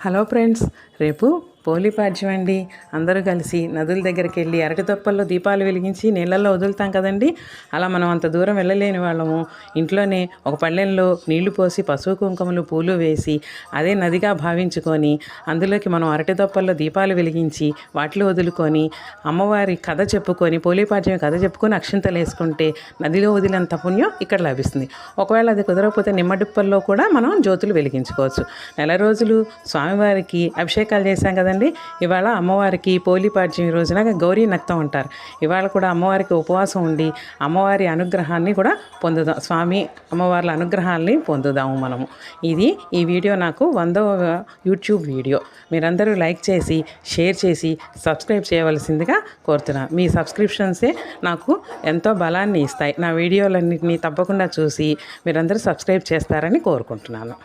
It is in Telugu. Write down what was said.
హలో ఫ్రెండ్స్ రేపు పోలిపాడ్యం అండి. అందరూ కలిసి నదుల దగ్గరికి వెళ్ళి అరటి తొప్పల్లో దీపాలు వెలిగించి నీళ్ళల్లో వదులుతాం కదండి. అలా మనం అంత దూరం వెళ్ళలేని వాళ్ళము. ఇంట్లోనే ఒక పళ్ళెంలో నీళ్ళు పోసి పశువు కుంకుమలు పూలు వేసి అదే నదిగా భావించుకొని అందులోకి మనం అరటి తొప్పల్లో దీపాలు వెలిగించి వాటిలో వదులుకొని అమ్మవారి కథ చెప్పుకొని పోలిపాడ్యం కథ చెప్పుకొని అక్షింతలు వేసుకుంటే నదిలో వదిలేంత పుణ్యం ఇక్కడ లభిస్తుంది. ఒకవేళ అది కుదరకపోతే నిమ్మడిప్పల్లో కూడా మనం జ్యోతులు వెలిగించుకోవచ్చు. నెల రోజులు స్వామివారికి అభిషేకాలు చేశాం కదా కదండి? ఇవాళ అమ్మవారికి పోలిపాడ్యం రోజున గౌరీ నక్తం అంటారు ఇవాళ కూడా అమ్మవారికి ఉపవాసం ఉండి అమ్మవారి అనుగ్రహాన్ని కూడా పొందుదాం స్వామి అమ్మవార్ల అనుగ్రహాన్ని పొందుదాము మనము. ఇది ఈ వీడియో నాకు వందవ యూట్యూబ్ వీడియో. మీరందరూ లైక్ చేసి షేర్ చేసి సబ్స్క్రైబ్ చేయవలసిందిగా కోరుతున్నాను మీ సబ్స్క్రిప్షన్సే నాకు ఎంతో బలాన్ని ఇస్తాయి. నా వీడియోలన్నింటినీ తప్పకుండా చూసి మీరందరూ సబ్స్క్రైబ్ చేస్తారని కోరుకుంటున్నాను.